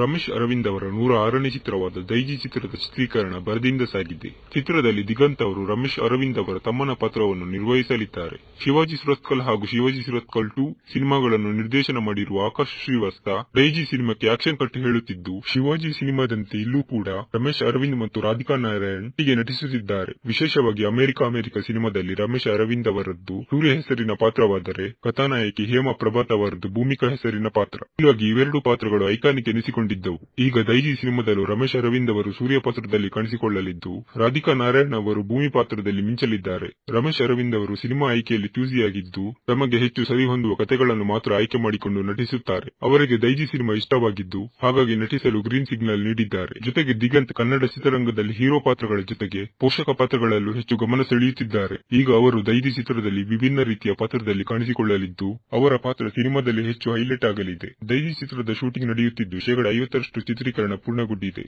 ರಮೇಶ್ ಅರವಿಂದ್ ಅವರ ನೂರ ಆರನೇ ಚಿತ್ರವಾದ ದೈಜಿ ಚಿತ್ರದ ಚಿತ್ರೀಕರಣ ಭರದಿಂದ ಸಾಗಿದೆ. ಚಿತ್ರದಲ್ಲಿ ದಿಗಂತ್ ಅವರು ರಮೇಶ್ ಅರವಿಂದ್ ಅವರ ತಮ್ಮನ ಪಾತ್ರವನ್ನು ನಿರ್ವಹಿಸಲಿದ್ದಾರೆ. ಶಿವಾಜಿ ಸುರತ್ಕಲ್ ಹಾಗೂ ಶಿವಾಜಿ ಸುರತ್ಕಲ್ ಟು ಸಿನಿಮಾಗಳನ್ನು ನಿರ್ದೇಶನ ಮಾಡಿರುವ ಆಕಾಶ್ ಶ್ರೀವಾಸ್ತ ದೈಜಿ ಸಿನಿಮಾಕ್ಕೆ ಆಕ್ಷನ್ ಕಟ್ಟು ಹೇಳುತ್ತಿದ್ದು, ಶಿವಾಜಿ ಸಿನಿಮಾದಂತೆ ಇಲ್ಲೂ ಕೂಡ ರಮೇಶ್ ಅರವಿಂದ್ ಮತ್ತು ರಾಧಿಕಾ ನಾರಾಯಣ್ ಹೀಗೆ ನಟಿಸುತ್ತಿದ್ದಾರೆ. ವಿಶೇಷವಾಗಿ ಅಮೆರಿಕ ಅಮೆರಿಕ ಸಿನಿಮಾದಲ್ಲಿ ರಮೇಶ್ ಅರವಿಂದ್ ಅವರದ್ದು ಸೂರ್ಯ ಹೆಸರಿನ ಪಾತ್ರವಾದರೆ ಕಥಾನಾಯಕಿ ಹೇಮಾ ಪ್ರಭಾತ್ ಅವರದ್ದು ಭೂಮಿಕಾ ಹೆಸರಿನ ಪಾತ್ರ. ಹೀಗಾಗಿ ಇವೆರಡು ಪಾತ್ರಗಳು ಐಕಾನಿಕ್ ಎನಿಸಿಕೊಂಡಿದ್ದವು ಈಗ ದೈಜಿ ಸಿನಿಮಾದಲ್ಲೂ ರಮೇಶ್ ಅರವಿಂದ್ ಅವರು ಸೂರ್ಯ ಪಾತ್ರದಲ್ಲಿ ಕಾಣಿಸಿಕೊಳ್ಳಲಿದ್ದು, ರಾಧಿಕಾ ನಾರಾಯಣ್ ಅವರು ಭೂಮಿ ಪಾತ್ರದಲ್ಲಿ ಮಿಂಚಲಿದ್ದಾರೆ. ರಮೇಶ್ ಅರವಿಂದ್ ಅವರು ಸಿನಿಮಾ ಆಯ್ಕೆಯಲ್ಲಿ ಚೂಸಿಯಾಗಿದ್ದು ತಮಗೆ ಹೆಚ್ಚು ಸರಿಹೊಂದುವ ಕಥೆಗಳನ್ನು ಮಾತ್ರ ಆಯ್ಕೆ ಮಾಡಿಕೊಂಡು ನಟಿಸುತ್ತಾರೆ. ಅವರಿಗೆ ದೈಜಿ ಸಿನಿಮಾ ಇಷ್ಟವಾಗಿದ್ದು, ಹಾಗಾಗಿ ನಟಿಸಲು ಗ್ರೀನ್ ಸಿಗ್ನಲ್ ನೀಡಿದ್ದಾರೆ. ಜೊತೆಗೆ ದಿಗಂತ್ ಕನ್ನಡ ಚಿತ್ರರಂಗದಲ್ಲಿ ಹೀರೋ ಪಾತ್ರಗಳ ಜೊತೆಗೆ ಪೋಷಕ ಪಾತ್ರಗಳಲ್ಲೂ ಹೆಚ್ಚು ಗಮನ ಸೆಳೆಯುತ್ತಿದ್ದಾರೆ. ಈಗ ಅವರು ದೈಜಿ ಚಿತ್ರದಲ್ಲಿ ವಿಭಿನ್ನ ರೀತಿಯ ಪಾತ್ರದಲ್ಲಿ ಕಾಣಿಸಿಕೊಳ್ಳಲಿದ್ದು, ಅವರ ಪಾತ್ರ ಸಿನಿಮಾದಲ್ಲಿ ಹೆಚ್ಚು ಹೈಲೈಟ್ ಆಗಲಿದೆ. ದೈಜಿ ಚಿತ್ರದ ಶೂಟಿಂಗ್ ನಡೆಯುತ್ತಿದ್ದು ಐವತ್ತರಷ್ಟು ಚಿತ್ರೀಕರಣ ಪೂರ್ಣಗೊಂಡಿದೆ